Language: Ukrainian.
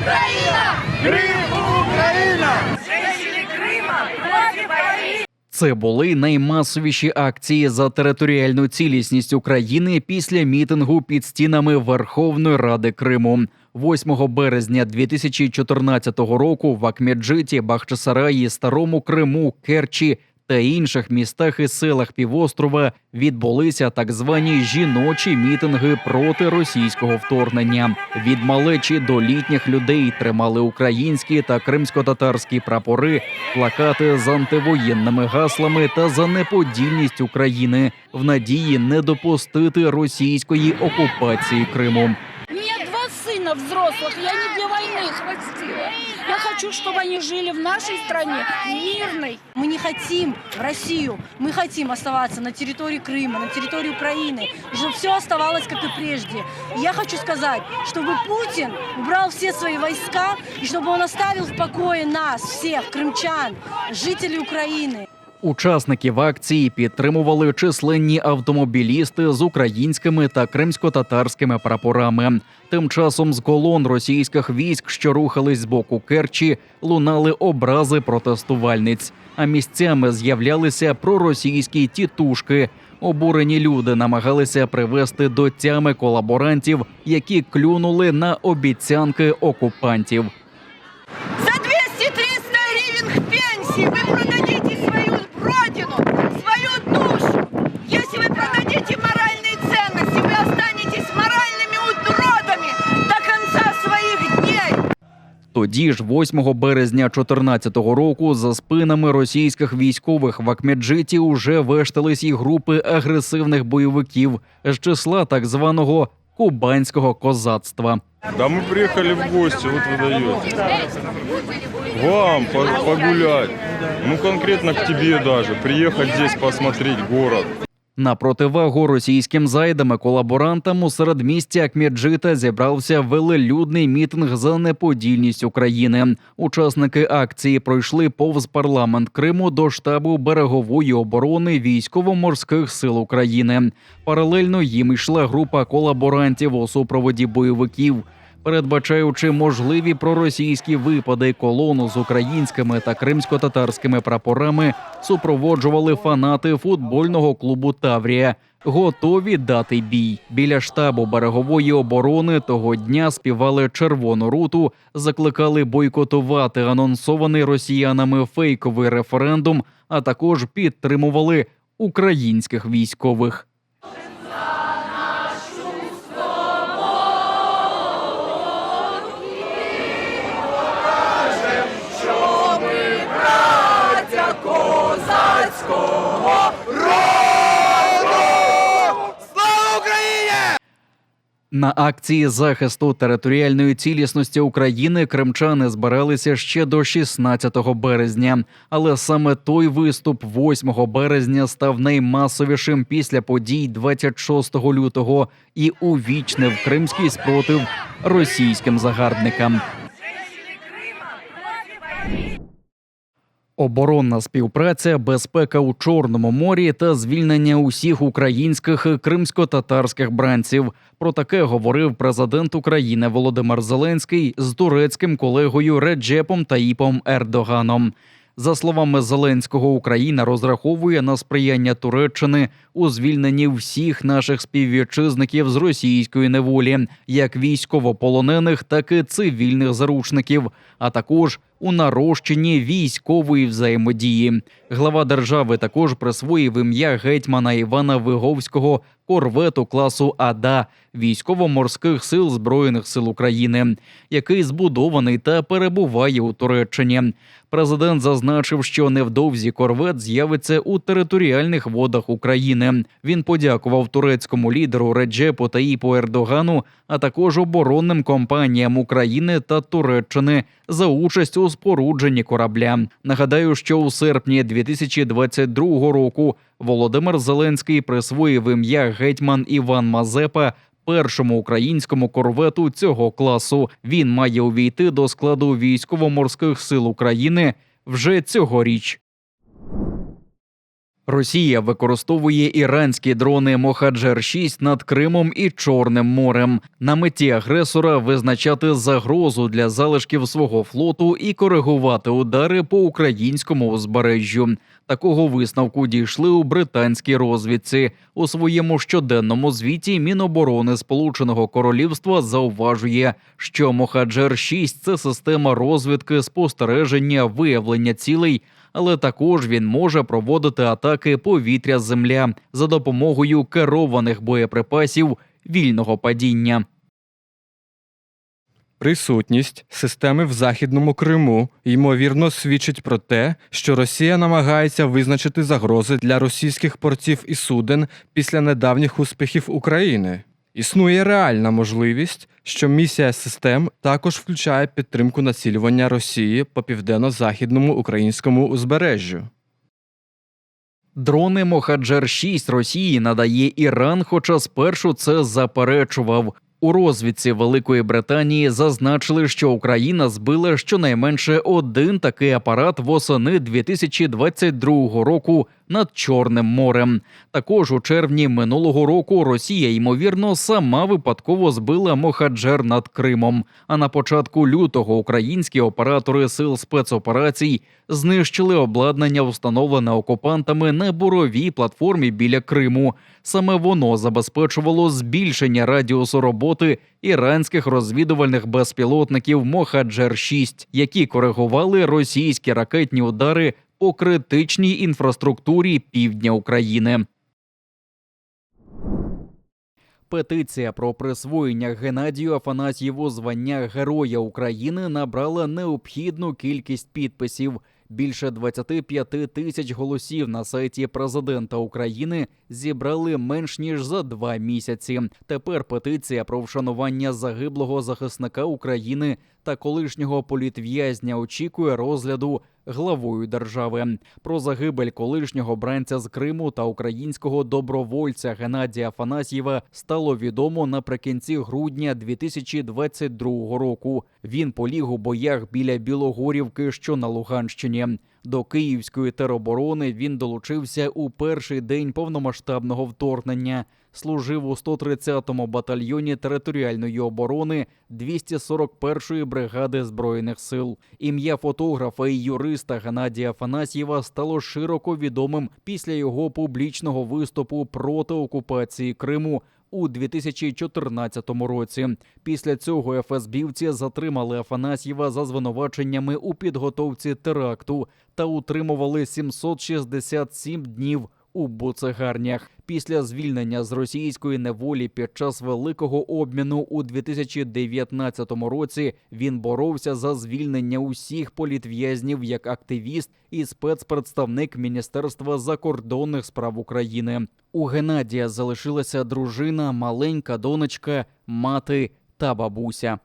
Україна! Крим Україна! Крима! Це були наймасовіші акції за територіальну цілісність України після мітингу під стінами Верховної Ради Криму. 8 березня 2014 року в Акмеджиті, Бахчисараї, Старому Криму, Керчі та інших містах і селах півострова відбулися так звані жіночі мітинги проти російського вторгнення. Від малечі до літніх людей тримали українські та кримсько-татарські прапори, плакати з антивоєнними гаслами та за неподільність України в надії не допустити російської окупації Криму У меня два сына взрослых, я не для войны их растила. Я хочу, чтобы они жили в нашей стране, мирной. Мы не хотим в Россию, мы хотим оставаться на территории Крыма, на территории Украины, чтобы все оставалось как и прежде. И я хочу сказать, чтобы Путин убрал все свои войска и чтобы он оставил в покое нас, всех крымчан, жителей Украины. Учасників акції підтримували численні автомобілісти з українськими та кримсько-татарськими прапорами. Тим часом з колон російських військ, що рухались з боку Керчі, лунали образи протестувальниць, а місцями з'являлися проросійські тітушки. Обурені люди намагалися привести до тями колаборантів, які клюнули на обіцянки окупантів. За 200-300 гривен пенсии вы продадите Тоді ж, 8 березня 2014 року, за спинами російських військових в Акмеджиті уже вештались і групи агресивних бойовиків з числа так званого кубанського козацтва. Да мы приехали в гости, вот вы даете. Вам по- погулять. Ну конкретно к тебе даже. Приехать здесь посмотреть город. На противагу російським зайдам і колаборантам у середмісті Акмеджита зібрався велелюдний мітинг за неподільність України. Учасники акції пройшли повз парламент Криму до штабу берегової оборони військово-морських сил України. Паралельно їм йшла група колаборантів у супроводі бойовиків. Передбачаючи можливі проросійські випади, колону з українськими та кримсько-татарськими прапорами супроводжували фанати футбольного клубу Таврія, готові дати бій. Біля штабу берегової оборони того дня співали червону руту, закликали бойкотувати анонсований росіянами фейковий референдум, а також підтримували українських військових. На акції захисту територіальної цілісності України кримчани збиралися ще до 16 березня. Але саме той виступ 8 березня став наймасовішим після подій 26 лютого і увічнив кримський спротив російським загарбникам. Оборонна співпраця, безпека у Чорному морі та звільнення усіх українських кримсько-татарських бранців. Про таке говорив президент України Володимир Зеленський з турецьким колегою Реджепом Таїпом Ердоганом. За словами Зеленського, Україна розраховує на сприяння Туреччини у звільненні всіх наших співвітчизників з російської неволі, як військовополонених, так і цивільних заручників, а також у нарощенні військової взаємодії. Глава держави також присвоїв ім'я гетьмана Івана Виговського корвету класу АДА військово-морських сил Збройних сил України, який збудований та перебуває у Туреччині. Президент зазначив, що невдовзі корвет з'явиться у територіальних водах України. Він подякував турецькому лідеру Реджепу Таїпу Ердогану, а також оборонним компаніям України та Туреччини за участь у спорудженні корабля. Нагадаю, що у серпні 2022 року Володимир Зеленський присвоїв ім'я гетьман Іван Мазепа. Першому українському корвету цього класу він має увійти до складу військово-морських сил України вже цьогоріч. Росія використовує іранські дрони Мохаджер 6 над Кримом і Чорним морем. На меті агресора визначати загрозу для залишків свого флоту і коригувати удари по українському узбережжю. Такого висновку дійшли у британській розвідці. У своєму щоденному звіті Міноборони Сполученого Королівства зауважує, що Мохаджер 6 – це система розвідки, спостереження, виявлення цілей. Але також він може проводити атаки повітря-земля за допомогою керованих боєприпасів вільного падіння. Присутність системи в західному Криму ймовірно свідчить про те, що Росія намагається визначити загрози для російських портів і суден після недавніх успіхів України. Існує реальна можливість, що місія систем також включає підтримку націлювання Росії по південно-західному українському узбережжю. Дрони Мохаджер 6 Росії надає Іран, хоча спершу це заперечував. У розвідці Великої Британії зазначили, що Україна збила щонайменше один такий апарат восени 2022 року над Чорним морем. Також у червні минулого року Росія ймовірно сама випадково збила Мохаджер над Кримом. А на початку лютого українські оператори сил спецоперацій знищили обладнання, встановлене окупантами на буровій платформі біля Криму. Саме воно забезпечувало збільшення радіусу роботи іранських розвідувальних безпілотників Мохаджер 6 які коригували російські ракетні удари по критичній інфраструктурі півдня України. Петиція про присвоєння Геннадію Афанасьєву звання Героя України набрала необхідну кількість підписів. Більше 25 тисяч голосів на сайті президента України зібрали менш ніж за два місяці. Тепер петиція про вшанування загиблого захисника України та колишнього політв'язня очікує розгляду главою держави. Про загибель колишнього бранця з Криму та українського добровольця Геннадія Афанасьєва стало відомо наприкінці грудня 2022 року. Він поліг у боях біля Білогорівки, що на Луганщині. До київської тероборони він долучився у перший день повномасштабного вторгнення. Служив у 130-му батальйоні територіальної оборони 241-ї бригади збройних сил. Ім'я фотографа і юриста Геннадія Афанасьєва стало широко відомим після його публічного виступу проти окупації Криму у 2014 році. Після цього ФСБівці затримали Афанасьєва за звинуваченнями у підготовці теракту та утримували 767 днів у буцегарнях. Після звільнення з російської неволі під час великого обміну у 2019 році він боровся за звільнення усіх політв'язнів як активіст і спецпредставник Міністерства закордонних справ України. У Геннадія залишилася дружина, маленька донечка, мати та бабуся.